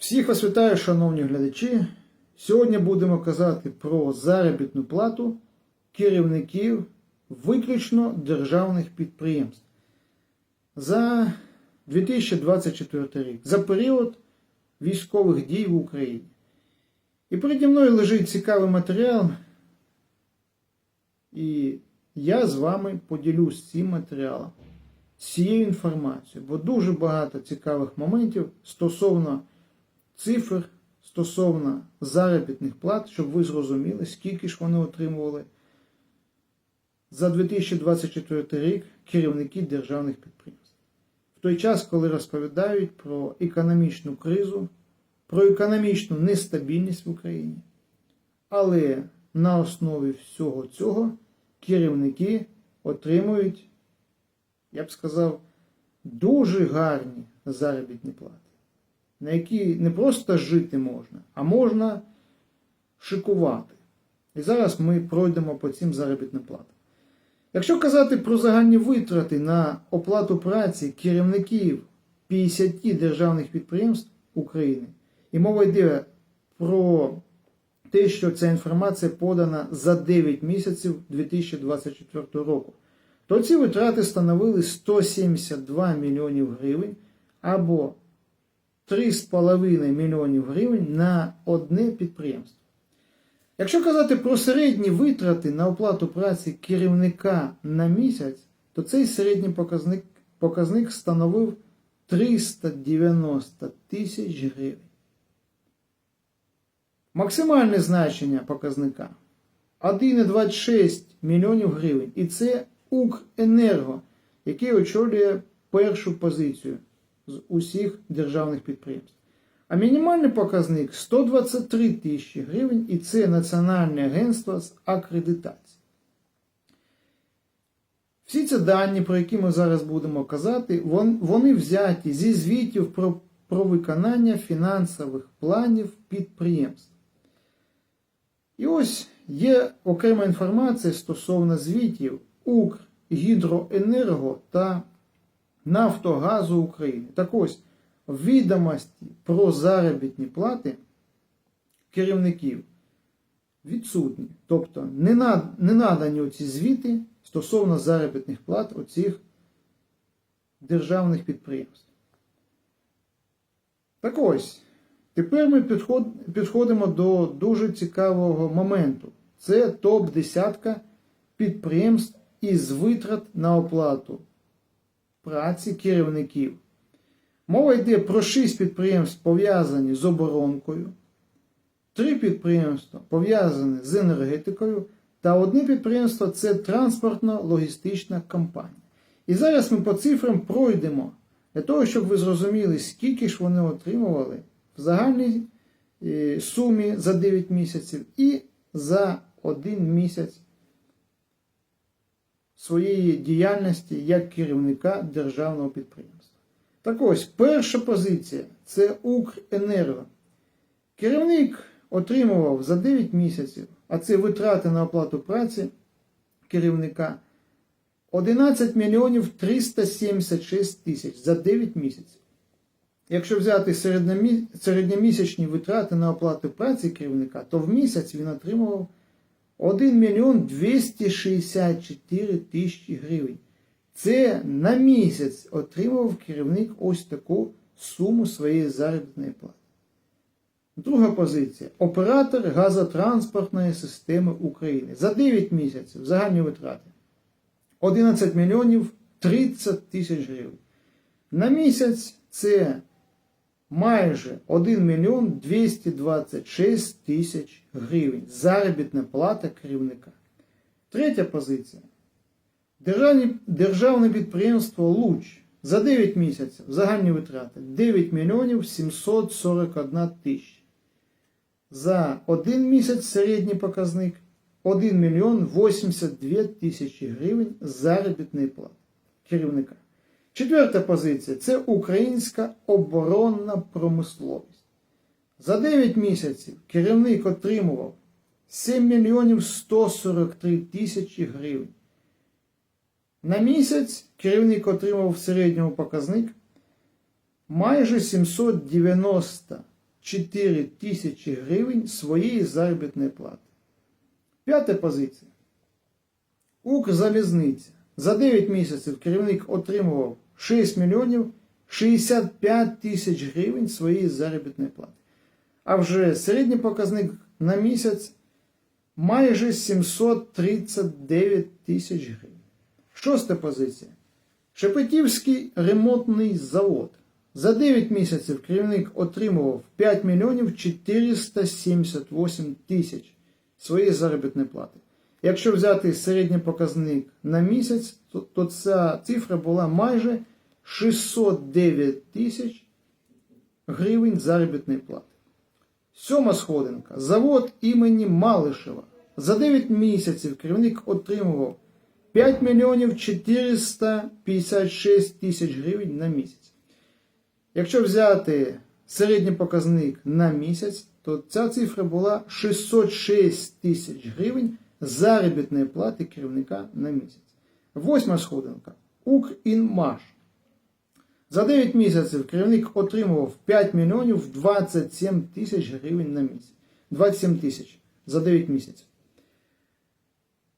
Всіх вас вітаю, шановні глядачі. Сьогодні будемо казати про заробітну плату керівників виключно державних підприємств за 2024 рік, за період військових дій в Україні. І переді мною лежить цікавий матеріал, і я з вами поділюсь цим матеріалом, цією інформацією, бо дуже багато цікавих моментів стосовно цифр стосовно заробітних плат, щоб ви зрозуміли, скільки ж вони отримували за 2024 рік керівники державних підприємств. В той час, коли розповідають про економічну кризу, про економічну нестабільність в Україні. Але на основі всього цього керівники отримують, я б сказав, дуже гарні заробітні плати на які не просто жити можна, а можна шикувати. І зараз ми пройдемо по цим заробітним платам. Якщо казати про загальні витрати на оплату праці керівників 50 державних підприємств України, і мова йде про те, що ця інформація подана за 9 місяців 2024 року, то ці витрати становили 172 мільйонів гривень або 3,5 мільйонів гривень на одне підприємство. Якщо казати про середні витрати на оплату праці керівника на місяць, то цей середній показник, показник становив 390 тисяч гривень. Максимальне значення показника 1,26 мільйонів гривень. І це Укренерго, який очолює першу позицію з усіх державних підприємств. А мінімальний показник 123 тисячі гривень, і це Національне агентство з акредитації. Всі ці дані, про які ми зараз будемо казати, вони взяті зі звітів про, про виконання фінансових планів підприємств. І ось є окрема інформація стосовно звітів Укргідроенерго та Нафтогазу України. Так ось, відомості про заробітні плати керівників відсутні. Тобто не, над, не надані оці звіти стосовно заробітних плат оцих державних підприємств. Так ось, тепер ми підход, підходимо до дуже цікавого моменту. Це топ-10 підприємств із витрат на оплату праці керівників. Мова йде про 6 підприємств пов'язані з оборонкою, 3 підприємства пов'язані з енергетикою, та одне підприємство це транспортно-логістична компанія. І зараз ми по цифрам пройдемо для того, щоб ви зрозуміли, скільки ж вони отримували в загальній е, сумі за 9 місяців і за 1 місяць своєї діяльності як керівника державного підприємства. Так ось, перша позиція це Укренерго. Керівник отримував за 9 місяців, а це витрати на оплату праці керівника 11 мільйонів 376 тисяч за 9 місяців. Якщо взяти середньомісячні витрати на оплату праці керівника, то в місяць він отримував 1 мільйон 264 тисячі гривень. Це на місяць отримав керівник ось таку суму своєї заробітної плати. Друга позиція. Оператор газотранспортної системи України. За 9 місяців загальні витрати 11 мільйонів 30 тисяч гривень. На місяць це майже 1 мільйон 226 тисяч гривень. Заробітна плата керівника. Третя позиція. Державні, державне підприємство Луч за 9 місяців загальні витрати 9 мільйонів 741 тисяча. За один місяць середній показник 1 мільйон 82 тисячі гривень заробітної плати керівника. Четверта позиція це українська оборонна промисловість. За 9 місяців керівник отримував 7 мільйонів 143 тисячі гривень. На місяць керівник отримав в середньому показник майже 790 4 тисячі гривень своєї заробітної плати. П'ята позиція. Укрзалізниця. За 9 місяців керівник отримував 6 мільйонів 65 тисяч гривень своєї заробітної плати. А вже середній показник на місяць майже 739 тисяч гривень. Шоста позиція. Шепетівський ремонтний завод. За 9 місяців керівник отримував 5 мільйонів 478 тисяч своєї заробітної плати. Якщо взяти середній показник на місяць, то, то ця цифра була майже 609 тисяч гривень заробітної плати. Сьома сходинка. Завод імені Малишева. За 9 місяців керівник отримував 5 мільйонів 456 тисяч гривень на місяць. Якщо взяти середній показник на місяць, то ця цифра була 606 тисяч гривень заробітної плати керівника на місяць. Восьма сходинка. Укрінмаш. За 9 місяців керівник отримував 5 мільйонів 27 тисяч гривень на місяць. 27 тисяч за 9 місяців.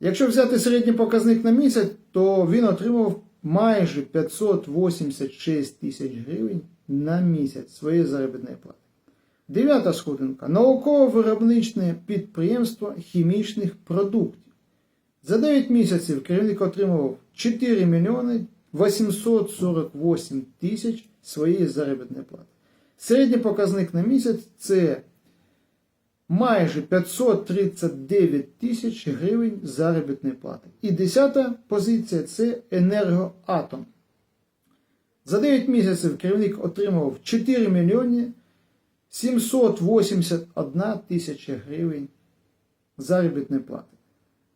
Якщо взяти середній показник на місяць, то він отримував майже 586 тисяч гривень на місяць своєї заробітної плати. Дев'ята сходинка. Науково-виробничне підприємство хімічних продуктів. За 9 місяців керівник отримував 4 мільйони 848 тисяч своєї заробітної плати. Середній показник на місяць це майже 539 тисяч гривень заробітної плати. І десята позиція це енергоатом. За 9 місяців керівник отримував 4 мільйони 781 тисяча гривень заробітної плати.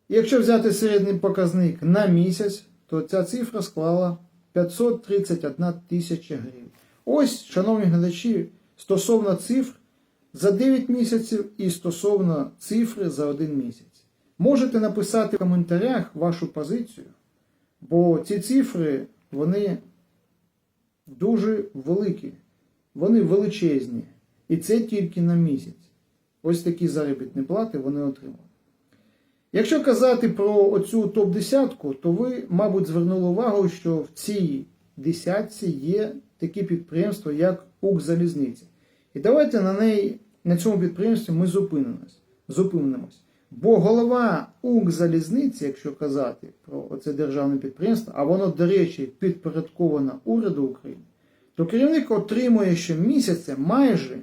Якщо взяти середній показник на місяць, то ця цифра склала 531 тисяча гривень. Ось, шановні глядачі, стосовно цифр за 9 місяців і стосовно цифри за 1 місяць. Можете написати в коментарях вашу позицію, бо ці цифри, вони дуже великі, вони величезні. І це тільки на місяць. Ось такі заробітні плати вони отримали. Якщо казати про оцю топ-десятку, то ви, мабуть, звернули увагу, що в цій десятці є такі підприємства, як Укрзалізниця. І давайте на неї, на цьому підприємстві ми зупинимось. Бо голова Укрзалізниці, якщо казати про оце державне підприємство, а воно, до речі, підпорядковано уряду України, то керівник отримує щомісяця майже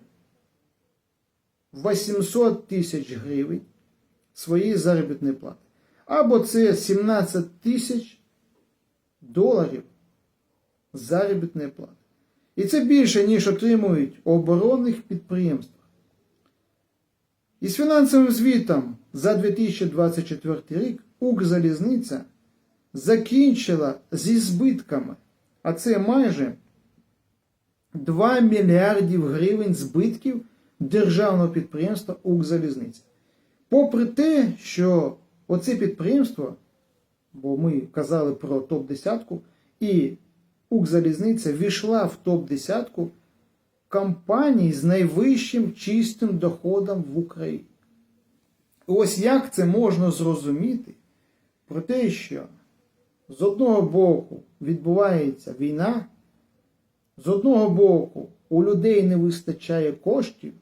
800 тисяч гривень своєї заробітної плати. Або це 17 тисяч доларів заробітної плати. І це більше, ніж отримують у оборонних підприємствах. І з фінансовим звітом за 2024 рік Укрзалізниця закінчила зі збитками, а це майже 2 мільярдів гривень збитків державного підприємства Укрзалізниця. Попри те, що оце підприємство, бо ми казали про топ-10, і Укрзалізниця війшла в топ-10 компаній з найвищим чистим доходом в Україні. Ось як це можна зрозуміти про те, що з одного боку відбувається війна, з одного боку у людей не вистачає коштів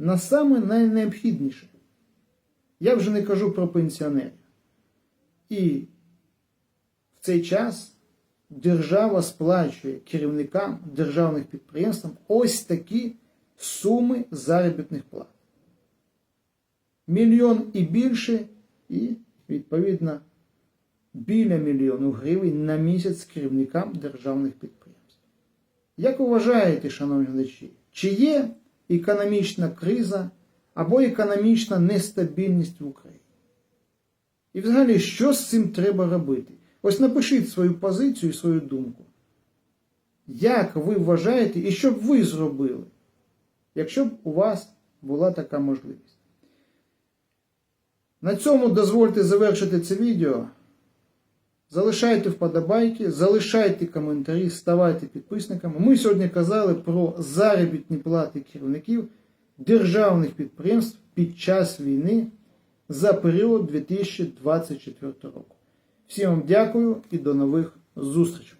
на саме найнеобхідніше. Я вже не кажу про пенсіонерів. І в цей час держава сплачує керівникам державних підприємств ось такі суми заробітних плат. Мільйон і більше, і, відповідно, біля мільйону гривень на місяць керівникам державних підприємств. Як вважаєте, шановні глядачі, чи є економічна криза або економічна нестабільність в Україні? І взагалі, що з цим треба робити? Ось напишіть свою позицію і свою думку. Як ви вважаєте і що б ви зробили, якщо б у вас була така можливість? На цьому дозвольте завершити це відео. Залишайте вподобайки, залишайте коментарі, ставайте підписниками. Ми сьогодні казали про заробітні плати керівників державних підприємств під час війни за період 2024 року. Всім вам дякую і до нових зустрічей!